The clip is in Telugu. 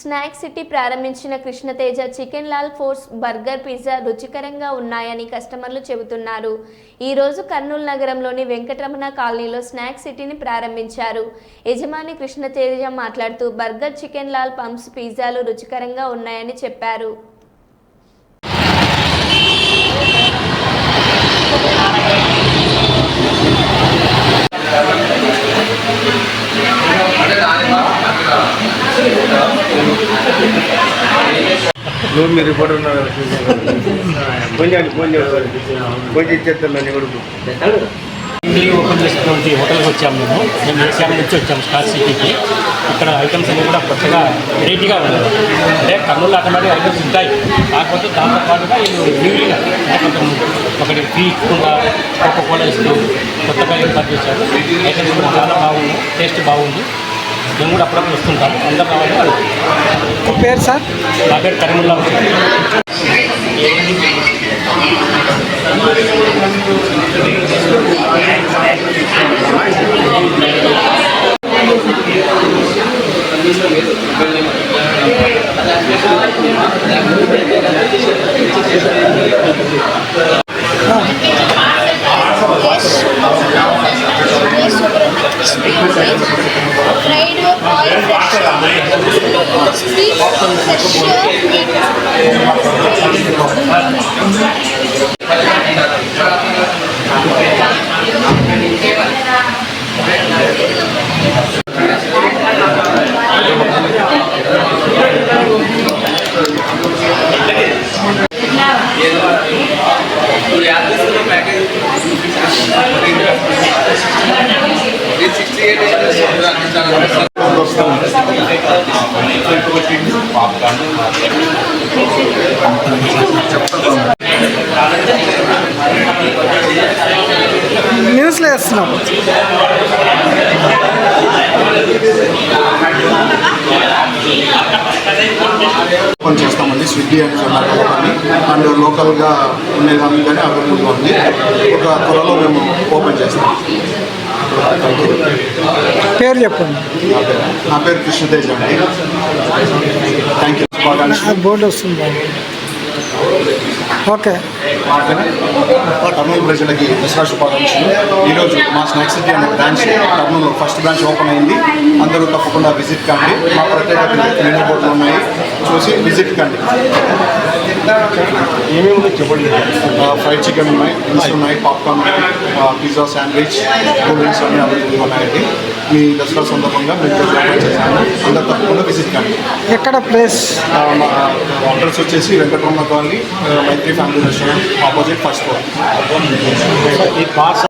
స్నాక్ సిటీ ప్రారంభించిన కృష్ణతేజ చికెన్ లాల్ ఫోర్స్ బర్గర్ పిజ్జా రుచికరంగా ఉన్నాయని కస్టమర్లు చెబుతున్నారు. ఈరోజు కర్నూలు నగరంలోని వెంకటరమణ కాలనీలో స్నాక్ సిటీని ప్రారంభించారు. యజమాని కృష్ణతేజ మాట్లాడుతూ బర్గర్ చికెన్ లాల్ పంప్స్ పిజ్జాలు రుచికరంగా ఉన్నాయని చెప్పారు. నువ్వు మీరు కూడా ఉన్నారు కదా, చూసాను. ఫోన్ చేయండి ఫోన్ చేయండి ఫోన్ చేసి ఇచ్చేస్తాను నన్ను కొడుకు ఇడ్లీ ఓపెన్ చేసినటువంటి హోటల్కి వచ్చాము మేము. మేము ఏషియా నుంచి వచ్చాము స్టార్ సిటీకి ఇక్కడ ఐటమ్స్ అన్నీ కూడా కొత్తగా వెరైటీగా ఉన్నాయి. అంటే కర్నూలు ఆటోమేటిక్ ఐటమ్స్ ఉంటాయి. కాకపోతే దాంతో పాటుగా వీళ్ళు న్యూగా కొంచెం ఒకటి ఫ్రీ ఇచ్చకుండా కోకో కోలా ఇస్తూ కొత్తగా ఏర్పాటు చేశారు. ఐటమ్స్ కూడా చాలా బాగుంది టేస్ట్ బాగుంది. మేము కూడా అప్పుడప్పుడు వస్తుంటాము. అందరూ రావాలి అడుగుతాం. పేరు సార్? నా పేరు Karimulla fried oil fresh sweet fresh న్యూస్లో వేస్తున్నాం. ఓపెన్ చేస్తామండి స్విగ్గీ అండ్ జొమాటో కానీ అండ్ లోకల్గా ఉండేదాన్ని కానీ అవైలబుల్గా ఉంది. ఒక త్వరలో మేము ఓపెన్ చేస్తాం. పేరు చెప్పండి నా పేరు కృష్ణతేజ్ అండి. థ్యాంక్ యూ బోర్డు వస్తుంది. ఓకే. కర్నూలు ప్రజలకి దసరా శుభాకాంక్షలు. ఈరోజు మా స్నాక్ సిటీ అనే branch Kurnool first branch open అయింది. అందరూ తప్పకుండా విజిట్ కండి. మా మెనూ బోర్డులు ఉన్నాయి. చూసి విజిట్ కండి. ఏమేమి చెప్పండి? ఫ్రైడ్ చికెన్ ఉన్నాయి డ్రింక్స్ ఉన్నాయి popcorn pizza sandwich cool drinks అన్ని అవైలబుల్గా ఉన్నాయండి. మీ దసరా సందర్భంగా మేము చేశాము అందరూ తప్పకుండా విజిట్ కండి. ఎక్కడ ప్లేస్? మా అడ్రస్ వచ్చేసి Venkataramana colony Maitri family restaurant opposite first floor ఈ పార్సల్